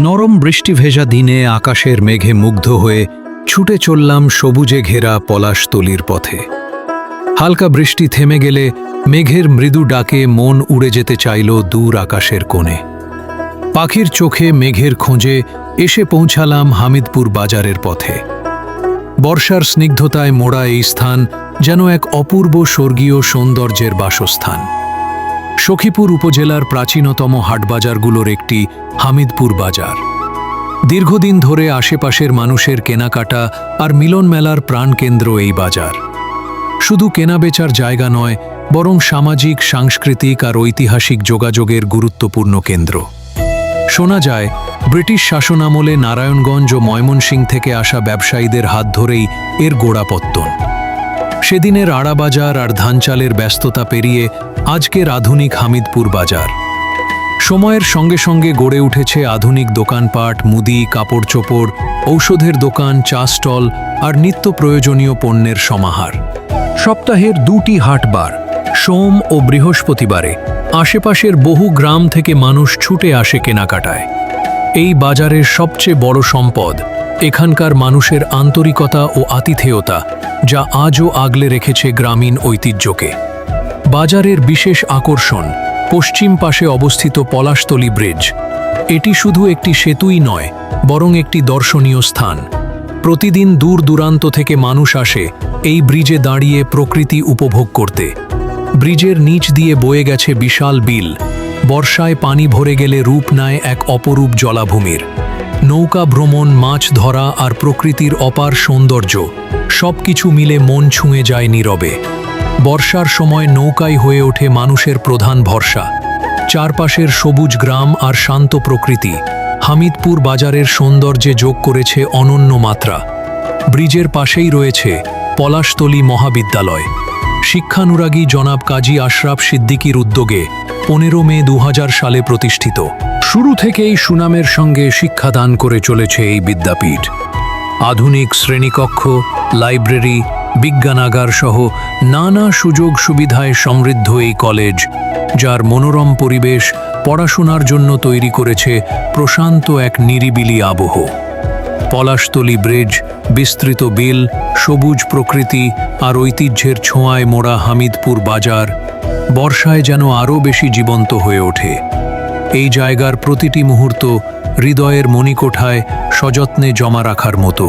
নরম বৃষ্টি ভেজা দিনে আকাশের মেঘে মুগ্ধ হয়ে ছুটে চললাম সবুজে ঘেরা পলাশতলির পথে। হালকা বৃষ্টি থেমে গেলে মেঘের মৃদু ডাকে মন উড়ে যেতে চাইল দূর আকাশের কোণে। পাখির চোখে মেঘের খোঁজে এসে পৌঁছালাম হামিদপুর বাজারের পথে। বর্ষার স্নিগ্ধতায় মোড়া এই স্থান যেন এক অপূর্ব স্বর্গীয় সৌন্দর্যের বাসস্থান। সখীপুর উপজেলার প্রাচীনতম হাটবাজারগুলোর একটি হামিদপুর বাজার। দীর্ঘদিন ধরে আশেপাশের মানুষের কেনাকাটা আর মিলন মেলার প্রাণকেন্দ্র এই বাজার। শুধু কেনাবেচার জায়গা নয়, বরং সামাজিক, সাংস্কৃতিক আর ঐতিহাসিক যোগাযোগের গুরুত্বপূর্ণ কেন্দ্র। শোনা যায়, ব্রিটিশ শাসনামলে নারায়ণগঞ্জ ও ময়মনসিং থেকে আসা ব্যবসায়ীদের হাত ধরেই এর গোড়াপত্তন। সেদিনের আড়াবাজার আর ধানচালের ব্যস্ততা পেরিয়ে আজকের আধুনিক হামিদপুর বাজার। সময়ের সঙ্গে সঙ্গে গড়ে উঠেছে আধুনিক দোকানপাট, মুদি কাপড় চোপড় ঔষধের দোকান, চা স্টল আর নিত্য প্রয়োজনীয় পণ্যের সমাহার। সপ্তাহের দুটি হাটবার সোম ও বৃহস্পতিবারে, আশেপাশের বহু গ্রাম থেকে মানুষ ছুটে আসে কেনাকাটায়। এই বাজারের সবচেয়ে বড় সম্পদ এখানকার মানুষের আন্তরিকতা ও আতিথেয়তা, যা আজও আগলে রেখেছে গ্রামীণ ঐতিহ্যকে। বাজারের বিশেষ আকর্ষণ, পশ্চিম পাশে অবস্থিত পলাশতলি ব্রিজ। এটি শুধু একটি সেতুই নয়, বরং একটি দর্শনীয় স্থান। প্রতিদিন দূর দূরান্ত থেকে মানুষ আসে এই ব্রিজে দাঁড়িয়ে প্রকৃতি উপভোগ করতে। ব্রিজের নিচ দিয়ে বয়ে গেছে বিশাল বিল, বর্ষায় পানি ভরে গেলে রূপ নেয় এক অপরূপ জলাভূমির। নৌকা ভ্রমণ, মাছ ধরা আর প্রকৃতির অপার সৌন্দর্য, সবকিছু মিলে মন ছুঁয়ে যায় নীরবে। বর্ষার সময় নৌকাই হয়ে ওঠে মানুষের প্রধান ভরসা। চারপাশের সবুজ গ্রাম আর শান্ত প্রকৃতি, হামিদপুর বাজারের সৌন্দর্যে যোগ করেছে অনন্য মাত্রা। ব্রিজের পাশেই রয়েছে পলাশতলী মহাবিদ্যালয়। শিক্ষানুরাগী জনাব কাজী আশরাফ সিদ্দিকীর উদ্যোগে পনেরো মে দু হাজার সালে প্রতিষ্ঠিত। শুরু থেকেই সুনামের সঙ্গে শিক্ষাদান করে চলেছে এই বিদ্যাপীঠ। আধুনিক শ্রেণীকক্ষ, লাইব্রেরি, বিজ্ঞানাগার সহ নানা সুযোগ সুবিধায় সমৃদ্ধ এই কলেজ, যার মনোরম পরিবেশ পড়াশোনার জন্য তৈরি করেছে প্রশান্ত এক নিরিবিলি আবহ। পলাশতলি ব্রিজ, বিস্তৃত বিল, সবুজ প্রকৃতি আর ঐতিহ্যের ছোঁয়ায় মোড়া হামিদপুর বাজার, বর্ষায় যেন আরও বেশি জীবন্ত হয়ে ওঠে। এই জায়গার প্রতিটি মুহূর্ত হৃদয়ের মণিকোঠায় সযত্নে জমা রাখার মতো।